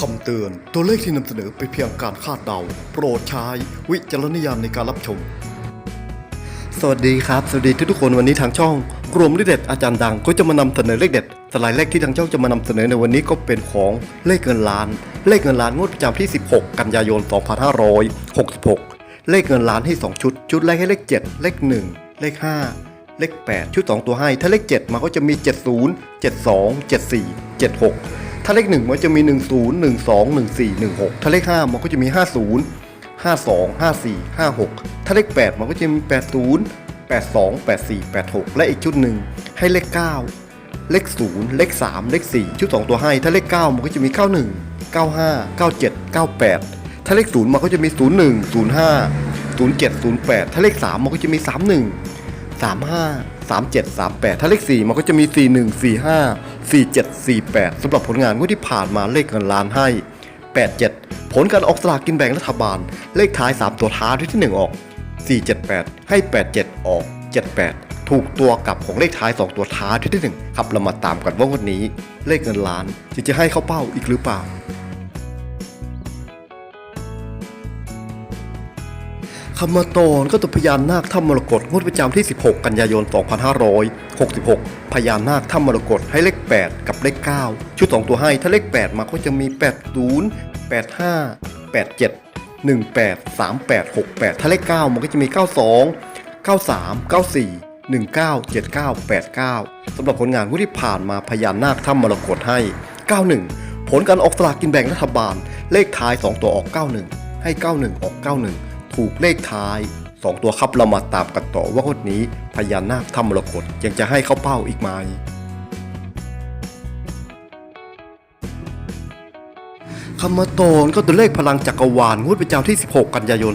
คำเตือน ตัวเลขที่นำเสนอเป็นเพียงการคาดเดา โปรดใช้วิจารณญาณในการรับชม สวัสดีครับ สวัสดีทุกๆคนวันนี้ทางช่อง กรมเลขเด็ดอาจารย์ดังก็จะมานำเสนอเลขเด็ดสไลด์เลขที่ทางช่องจะมานำเสนอในวันนี้ก็เป็นของเลขเงินล้าน เลขเงินล้านงวดประจำที่ 16 กันยายน 2566 เลขเงินล้านให้ 2 ชุด ชุดแรกให้เลข 7 เลข 1 เลข 5เลข 8 ชุด 2 ตัวให้ ถ้าเลข 7 มาก็จะมี 70 72 74 76 ถ้าเลข 1 มันจะมี 10 12 14 16 ถ้าเลข 5 มันก็จะมี 50 52 54 56 ถ้าเลข 8 มันก็จะมี 80 82 84 86 และอีกชุดหนึ่งให้เลข 9 เลข 0 เลข 3 เลข 4 ชุด 2 ตัวให้ ถ้าเลข 9 มันก็จะมี 91 95 97 98 ถ้าเลข 0 มันก็จะมี 01 05 07 08 ถ้าเลข 3 มันก็จะมี 31 35 37 38 ถ้าเลข 4 มันก็จะมี 41 45 47 48 สำหรับผลงานงวดที่ผ่านมาเลขเงินล้านให้ 87 ผลการออกสลากกินแบ่งรัฐบาล เลขท้าย 3 ตัวท้ายที่ 1 ออก 478 ให้ 87 ออก 78 ถูกตัวกลับของเลขท้าย 2 ตัวท้ายที่ 1 ครับเรามาตามกันว่าวันนี้ เลขเงินล้านจะจะให้เข้าเป้าอีกหรือเปล่า คำมตอนก็ตัวพญานาคถ้ำมรกตงวดประจำที่ 16 กันยายน 2566 พญานาคถ้ำมรกตให้เลข 8 กับเลข 9 ชุด 2 ตัวให้ถ้าเลข 8 มาก็จะมี 80 85 87 18 38 68 ถ้าเลข 9 มันก็จะมี 92 93 94 19 79 89 สำหรับผลงานวดที่ผ่านมาพญานาคถ้ำมรกตให้ 91 ผลการออกสลากกินแบ่งรัฐบาล เลขท้าย 2 ตัวออก 91 ให้ 91 ออก 91 ถูกเลขท้าย 2 ตัวครับเรามาตามกันต่อว่างวดนี้พญานาคถ้ำมรกตยังจะให้เข้าเป้าอีกไหมคำมาตอนก็ตัวเลขพลังจักรวาลงวดประจำที่ 16 กันยายน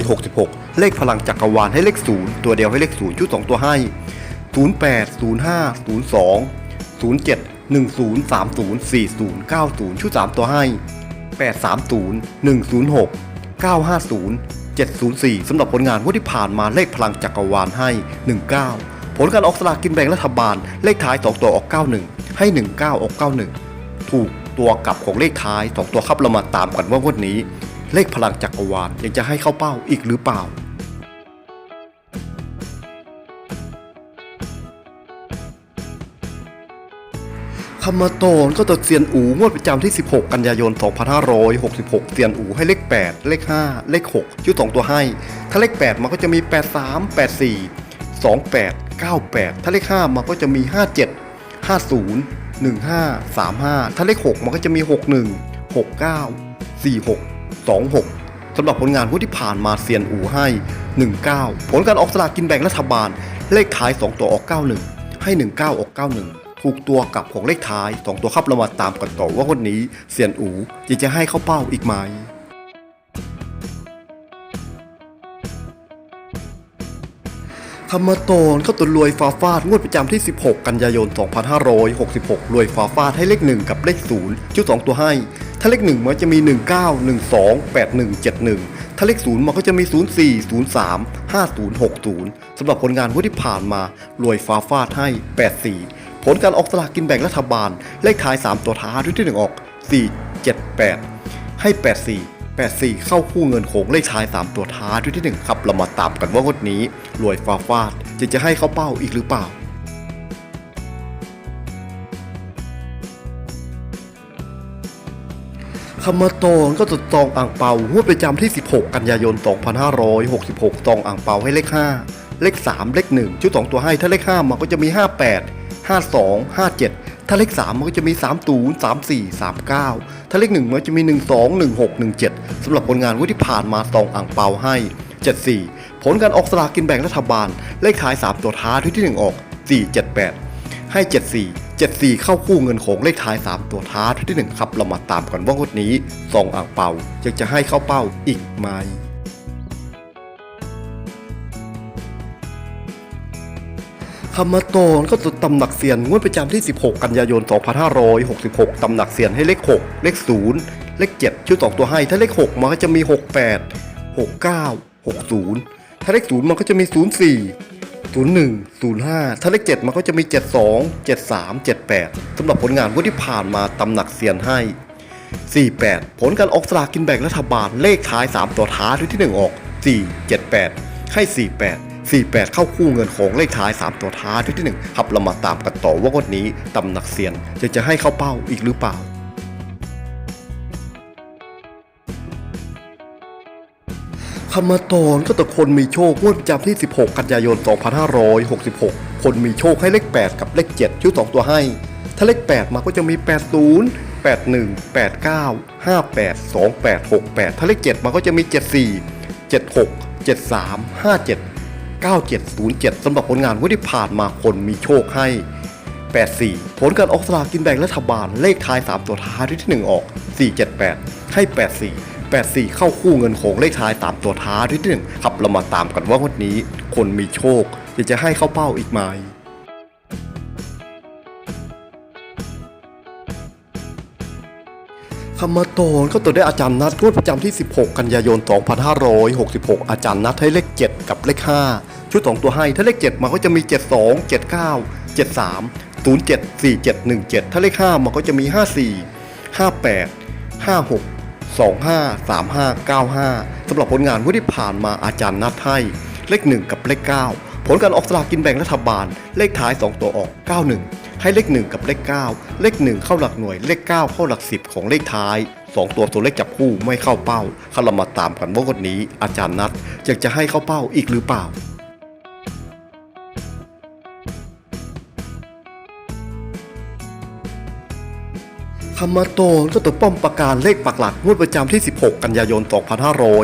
2566 เลขพลังจักรวาลให้เลข 0 ตัวเดียวให้เลข 0 ชุด 2 ตัวให้ 08 05 02 07 10 30 40 90 ชุด 3 ตัวให้ 830 106 950 704 สำหรับผลงานงวดที่ผ่านมาเลขพลังจักรวาลให้ 19 ผลการออกสลากกินแบ่งรัฐบาลเลขท้าย 2 ตัวออก 91 ให้ 19 ออก 91 ถูกตัวกลับของเลขท้าย 2 ตัวครับเรามาตามกันว่างวดนี้ เลขพลังจักรวาลยังจะให้เข้าเป้าอีกหรือเปล่า คำมาตนก็ตัวเซียนอูงวดประจำที่ 16 กันยายน 2566เซียนอูให้เลข 8 เลข 5 เลข 6ชุด2ตัวให้ ถ้าเลข 8 มันก็จะมี 83 84 28 98 ถ้าเลข 5 มันก็จะมี 57 50 15 35 ถ้าเลข 6 มันก็จะมี 61 69 46 26สำหรับผลงานงวดที่ผ่านมาเซียนอูให้ 19 ผลการออกสลากกินแบ่งรัฐบาล เลขท้าย 2 ตัวออก 91 ให้ 19 ออก 91 ถูกตัวกับของเลขท้าย2ตัวครับเรามาตามกันต่อว่าวันนี้เซียนอูจะจะให้เข้าเป้าอีกไหมคำมาตอนก็ตัวรวยฟ้าฟาดงวดประจำที่ 16 กันยายน 2566 รวยฟ้าฟาดให้เลข 1 กับเลข 0 ชุด 2 ตัวให้ ถ้าเลข 1 มันจะมี 19 12 81 71 ถ้าเลข 0 มันก็จะมี 04 03 50 60 สำหรับผลงานงวดที่ผ่านมารวยฟ้าฟาดให้ 84 ลการออกสลากกินแบ่งรัฐบาล เลขท้าย 3 ตัวท้ายที่ 1 ออก 4 7 8 ให้ 84 84 เข้าคู่เงินโขงเลขท้าย 3 ตัวท้ายด้วยที่ 1 ครับเรามาตามกันว่างวดนี้รวยฟาฟาดจะจะให้เข้าเป้าอีกหรือเปล่าคำมาตองก็จะตองอ่างเปางวดประจำที่ 16 กันยายน 2566 ตองอ่างเปาให้เลข 5 เลข 3 เลข 1 ชุด 2 ตัวให้ถ้าเลข 5 มันก็จะมี 58 52 57 ถ้าเลข 3 มันก็จะมี 30 34 39 ถ้าเลข 1 มันจะมี 12 16 17สำหรับผลงานวดที่ผ่านมาตองอ่างเปาให้ 74 ผลการออกสลากกินแบ่งรัฐบาล เลขท้าย 3 ตัวท้ายที่ 1 ออก 478 ให้ 74 74 เข้าคู่เงินของเลขท้าย 3 ตัวท้ายที่ 1 ครับ เรามาตามกันว่างวดนี้ซองอ่างเปาจะจะให้เข้าเป้าอีกไหม คำมาตอนก็จะตำหนักเซียนงวดประจำที่ 16 กันยายน 2566 ตำหนักเซียนให้เลข 6 เลข 0 เลข 7ชุด2ตัวให้ ถ้าเลข 6 มันก็จะมี 68 69 60 ถ้าเลข 0 มันก็จะมี 04 01 05 ถ้าเลข 7 มันก็จะมี 72 73 78 สำหรับผลงานงวดที่ผ่านมาตำหนักเซียนให้ 48 ผลการออกสลากกินแบ่งรัฐบาลเลขท้าย 3 ตัวท้ายที่ 1 ออก 4 78 ให้ 48 48 เข้าคู่เงินของเลขท้าย 3 ตัวท้ายที่ 1 ครับเรามาตามกันต่อว่างวดนี้ตำหนักเซียนจะจะให้เข้าเป้าอีกหรือเปล่าคำมาตอนก็ต่คนมีโชคงวดประจำที่ 16 กันยายน 2566 คนมีโชคให้เลข 8 กับเลข 7 ชุด 2 ตัวให้ ถ้าเลข 8 มาก็จะมี 80 81 89 58 28 68 ถ้าเลข 7 มาก็จะมี 74 76 73 57 9707สำหรับผลงานวันที่ผ่านมาคนมีโชคให้ 84 ผลการออกสลากกินแบ่งรัฐบาลเลขท้าย 3 ตัวท้ายที่ 1 ออก 478 ให้ 84 84 เข้าคู่เงินขงเลขท้าย 3 ตัวท้ายที่ 1 ครับเรามาตามกันว่าวันนี้ คนมีโชคจะจะให้เข้าเป้าอีกไหม คำมาตอนก็ตัวได้อาจารย์นัดงวดประจำที่ 16 กันยายน 2566 อาจารย์นัดให้เลข 7 กับเลข 5 ชุด 2 ตัวให้ ถ้าเลข 7 มันก็จะมี 72 79 73 07 47 17 ถ้าเลข 5 มันก็จะมี 54 58 56 25 35 95สำหรับผลงานงวดที่ผ่านมาอาจารย์นัดให้เลข 1 กับเลข 9 ผลการออกสลากกินแบ่งรัฐบาล เลขท้าย 2 ตัวออก 91 ให้เลข 1 กับเลข 9 เลข 1 เข้าหลักหน่วยเลข 9 เข้าหลัก 10 ของเลขท้าย 2 ตัวตัวเลขจับคู่ไม่เข้าเป้าเขาเรามาตามกันว่างวดนี้อาจารย์นัดอยากจะให้เข้าเป้าอีกหรือเปล่าคำมาโตนก็ตัวป้อมประการเลขปักหลักงวดประจำที่ 16 กันยายน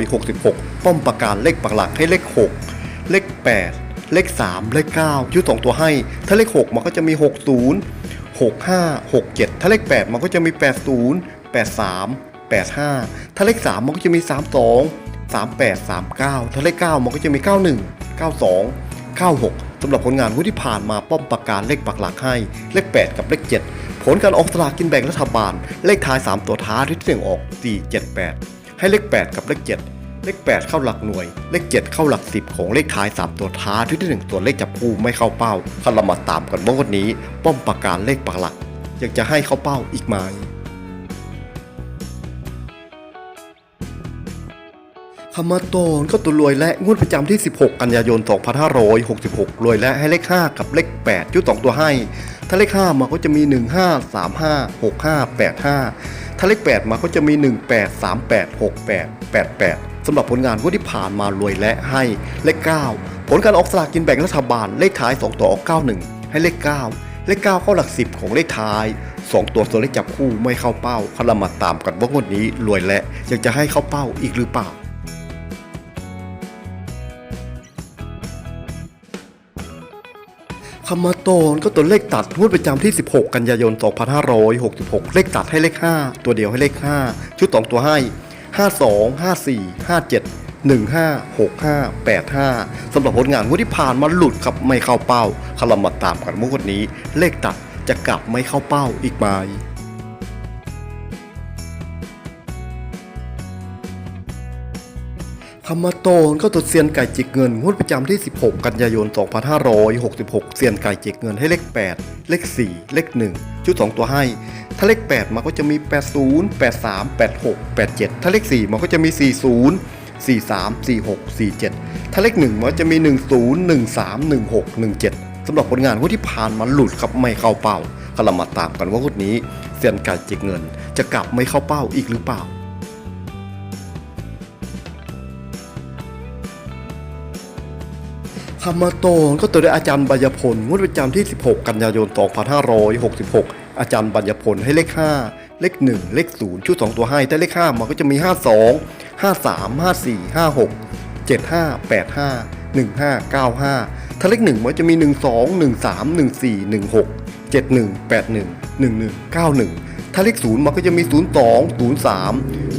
2566 ป้อมประการเลขปักหลักให้เลข 6 เลข 8 เลข 3 เลข 9 ชุด 2 ตัวให้ ถ้าเลข 6 มันก็จะมี 60 65 67 ถ้าเลข 8 มันก็จะมี 80 83 85 ถ้าเลข 3 มันก็จะมี 32 38 39 ถ้าเลข 9 มันก็จะมี 91 92 96สำหรับผลงานที่ผ่านมาป้อมประการเลขปักหลักให้ เลข 8 กับเลข 7 ผลการออกสลากกินแบ่งรัฐบาล เลขท้าย 3 ตัวท้ายที่1ออก 4 7 8 ให้เลข 8 กับเลข 7 เลข 8 เข้าหลักหน่วย เลข 7 เข้าหลัก 10 ของเลขท้าย 3 ตัวท้ายที่1ตัวเลขจับคู่ไม่เข้าเป้าคันเรามาตามกันว่าวันนี้ ป้อมประการเลขปักหลักอยากจะให้เข้าเป้าอีกไหมคำมาตอนก็ตัวรวยและงวดประจำที่ 16 กันยายน 2566 รวยและให้เลข 5 กับเลข8ชุด2ตัวให้ ถ้าเลข 5 มาก็จะมี 15 35 65 85 ถ้าเลข 8 มาก็จะมี 18 38 68 88 สำหรับผลงานงวดที่ผ่านมารวยและให้เลข 9 ผลการออกสลากกินแบ่งรัฐบาลเลขท้าย 2 ตัวออก 91 ให้เลข 9 เลข 9 เข้าหลัก 10 ของเลขท้าย 2 ตัวตัวเลขจับคู่ไม่เข้าเป้าคารามาตามกันว่างวดนี้รวยและอยากจะให้เข้าเป้าอีกหรือเปล่าคำมาตอนก็ตัวเลขตัดงวดประจำที่ 16 กันยายน 2566 เลขตัดให้เลข 5 ตัวเดียวให้เลข 5 ชุด 2 ตัวให้ 52 54 57 15 65 85สำหรับผลงานงวดที่ผ่านมาหลุดครับไม่เข้าเป้าคารามาตามกันเมื่อวันนี้ เลขตัดจะกลับไม่เข้าเป้าอีกไหม คำมาโตนก็ตัวเซียนไก่จิกเงินงวดประจำที่ 16 กันยายน 2566 เซียนไก่จิกเงินให้เลข 8 เลข 4 เลข 1 ชุด 2 ตัวให้ ถ้าเลข 8 มันก็จะมี 80 83 86 87 ถ้าเลข 4 มันก็จะมี 40 43 46 47 ถ้าเลข 1 มันจะมี 10 13 16 17สำหรับผลงานงวดที่ผ่านมาหลุดครับไม่เข้าเป้าก็เรามาตามกันว่างวดนี้ เซียนไก่จิกเงิน จะกลับไม่เข้าเป้าอีกหรือเปล่า คำมาโตนก็ตัวได้อาจารย์บัญญพลงวดประจำที่ 16 กันยายน 2566 อาจารย์บัญญพลให้เลข 5 เลข 1 เลข 0 ชุด 2 ตัวให้ แต่เลข 5 มันก็จะมี 52 53 54 56 75 85 15 95 ถ้าเลข 1 มันจะมี 12 13 14 16 71 81 11 91 ถ้าเลข 0 มันก็จะมี 02 03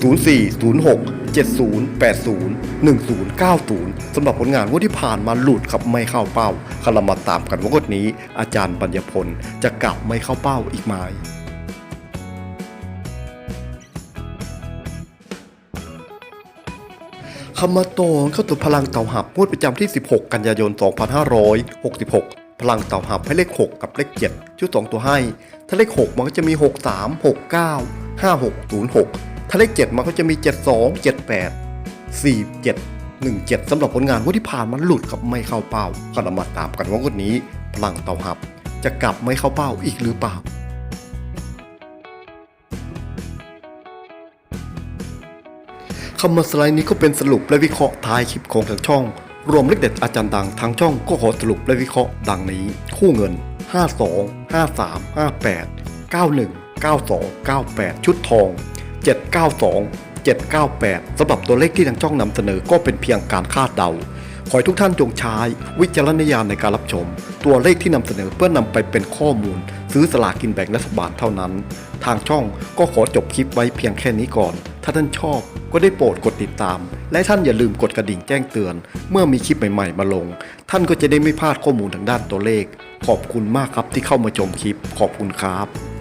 04 06 70 80 10 90สำหรับผลงานงวดที่ผ่านมาหลุดครับไม่เข้าเป้าคารามาตามกันว่างวดนี้ อาจารย์ปัญญพลจะกลับไม่เข้าเป้าอีกไหมคำมาโตนเข้าตัวพลังเต่าหับงวดประจำที่ 16 กันยายน 2566 พลังเต่าหับให้เลข 6 กับเลข 7 ชุด 2 ตัวให้ ถ้าเลข 6 มันก็จะมี 63 69 5606 ถ้าเลข7มันก็จะมี 72 78 47 17สำหรับผลงานวันที่ผ่านมันหลุดกับไม่เข้าเป้าก็เรามาตามกันว่างวดนี้ พลังเตาหับจะกลับไม่เข้าเป้าอีกหรือเปล่าคำมาสไลด์นี้ก็เป็นสรุปและวิเคราะห์ท้ายคลิปของทางช่อง รวมเลขเด็ดอาจารย์ดังทางช่องก็ขอสรุปและวิเคราะห์ดังนี้ คู่เงิน 52 53 58 91 92 98 ชุดทอง 792 798สำหรับตัวเลขที่ทางช่องนำเสนอก็เป็นเพียงการคาดเดา ขอให้ทุกท่านจงใช้วิจารณญาณในการรับชม ตัวเลขที่นำเสนอเพื่อนำไปเป็นข้อมูล ซื้อสลากกินแบ่งรัฐบาลเท่านั้น ทางช่องก็ขอจบคลิปไว้เพียงแค่นี้ก่อน ถ้าท่านชอบก็ได้โปรดกดติดตาม และท่านอย่าลืมกดกระดิ่งแจ้งเตือน เมื่อมีคลิปใหม่ๆมาลง ท่านก็จะได้ไม่พลาดข้อมูลทางด้านตัวเลข ขอบคุณมากครับที่เข้ามาชมคลิป ขอบคุณครับ